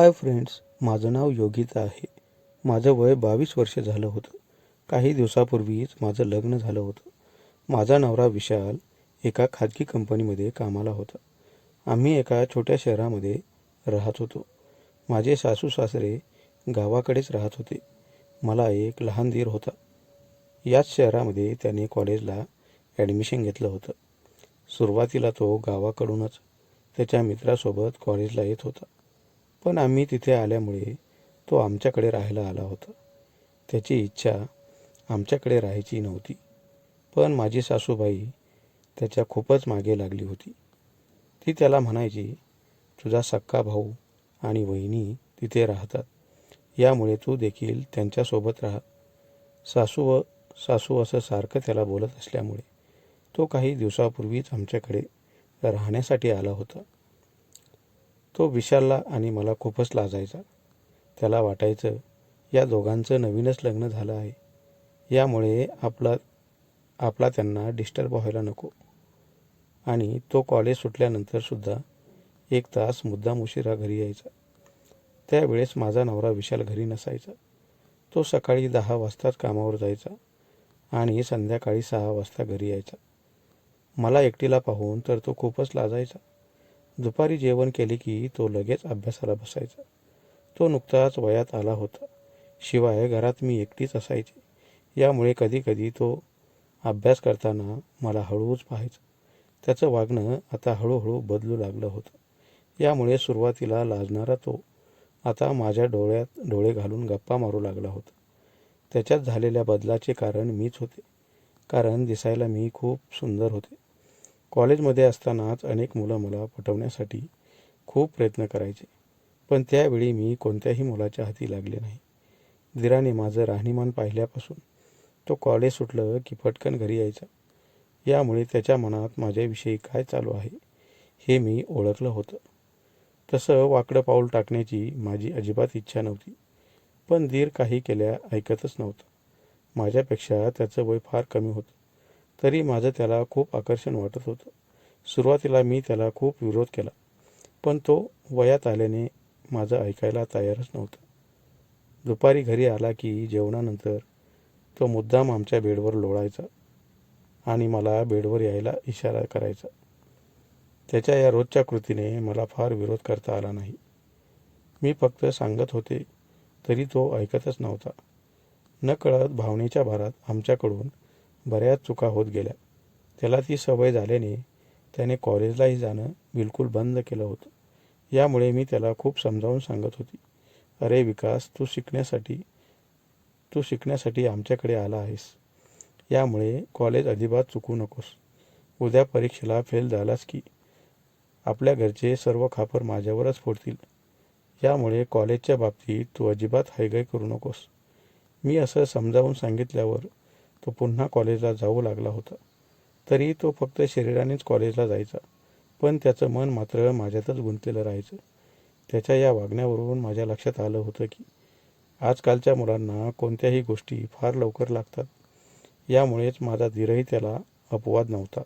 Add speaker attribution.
Speaker 1: Hi friends माझं नाव योगिता आहे. माझं वय बावीस वर्ष झालं होतं. काही दिवसापूर्वीच माझं लग्न झालं होतं. माझा नवरा विशाल एका खाजगी कंपनीमध्ये कामाला होता. आम्ही एका छोट्या शहरामध्ये राहत होतो. माझे सासू सासरे गावाकडेच राहत होते. मला एक लहान दीर होता. याच शहरामध्ये त्याने कॉलेजला ॲडमिशन घेतलं होतं. सुरुवातीला तो गावाकडूनच त्याच्या मित्रासोबत कॉलेजला येत होता. पण आम्ही तिथे आल्यामुळे तो आमच्याकडे राहायला आला होता. त्याची इच्छा आमच्याकडे राहायची नव्हती. पण माझी सासूबाई त्याच्या खूपच मागे लागली होती. ती त्याला म्हणायची तुझा सक्का भाऊ आणि वहिनी तिथे राहतात. यामुळे तू देखील त्यांच्यासोबत राहा. सासू व सासू असं सारखं त्याला बोलत असल्यामुळे तो काही दिवसापूर्वीच आमच्याकडे राहण्यासाठी आला होता. तो विशालला आणि मला खूपच लाजायचा. त्याला वाटायचं या दोघांचं नवीनच लग्न झालं आहे. यामुळे आपला आपला त्यांना डिस्टर्ब व्हायला नको. आणि तो कॉलेज सुटल्यानंतरसुद्धा एक तास मुद्दाम उशिरा घरी यायचा. त्यावेळेस माझा नवरा विशाल घरी नसायचा. तो सकाळी दहा वाजताच कामावर जायचा आणि संध्याकाळी सहा वाजता घरी यायचा. मला एकटीला पाहून तर तो खूपच लाजायचा. दुपारी जेवण केले की तो लगेच अभ्यासाला बसायचा. तो नुकताच वयात आला होता. शिवाय घरात मी एकटीच असायची. यामुळे कधीकधी तो अभ्यास करताना मला हळूच पाहायचं. त्याचं वागणं आता हळूहळू बदलू लागलं होतं. यामुळे सुरुवातीला लाजणारा तो आता माझ्या डोळ्यात डोळे घालून गप्पा मारू लागला होता. त्याच्यात झालेल्या बदलाचे कारण मीच होते. कारण दिसायला मी खूप सुंदर होते. कॉलेजमध्ये असतानाच अनेक मुलं मला पटवण्यासाठी खूप प्रयत्न करायचे. पण त्यावेळी मी कोणत्याही मुलाच्या हाती लागले नाही. दिराने माझं राहणीमान पाहिल्यापासून तो कॉलेज सुटलं की पटकन घरी यायचा. यामुळे त्याच्या मनात माझ्याविषयी काय चालू आहे हे मी ओळखलं होतं. तसं वाकडं पाऊल टाकण्याची माझी अजिबात इच्छा नव्हती. पण दीर काही केल्या ऐकतच नव्हतं. माझ्यापेक्षा त्याचं वय फार कमी होतं. तरी माझं त्याला खूप आकर्षण वाटत होतं. सुरुवातीला मी त्याला खूप विरोध केला पण तो वयात आल्याने माझं ऐकायला तयारच नव्हता. दुपारी घरी आला की जेवणानंतर तो मुद्दाम आमच्या बेडवर लोळायचा आणि मला बेडवर यायला इशारा करायचा. त्याच्या या रोजच्या कृतीने मला फार विरोध करता आला नाही. मी फक्त सांगत होते तरी तो ऐकतच नव्हता. नकळत भावनेच्या भारात आमच्याकडून बऱ्याच चुका होत गेल्या. त्याला ती सवय झाल्याने त्याने कॉलेजलाही जाणं बिलकुल बंद केलं होतं. यामुळे मी त्याला खूप समजावून सांगत होती. अरे विकास तू शिकण्यासाठी तू शिकण्यासाठी आमच्याकडे आला आहेस. यामुळे कॉलेज अजिबात चुकू नकोस. उद्या परीक्षेला फेल झालास की आपल्या घरचे सर्व खापर माझ्यावरच फोडतील. यामुळे कॉलेजच्या बाबतीत तू अजिबात हायगाय करू नकोस. मी असं समजावून सांगितल्यावर तो पुन्हा कॉलेजला जाऊ लागला होता. तरी तो फक्त शरीरानेच कॉलेजला जायचा. पण त्याचं मन मात्र माझ्यातच गुंतलेलं राहायचं. त्याच्या या वागण्यावरून माझ्या लक्षात आलं होतं की आजकालच्या मुलांना कोणत्याही गोष्टी फार लवकर लागतात. यामुळेच माझा धीरही त्याला अपवाद नव्हता.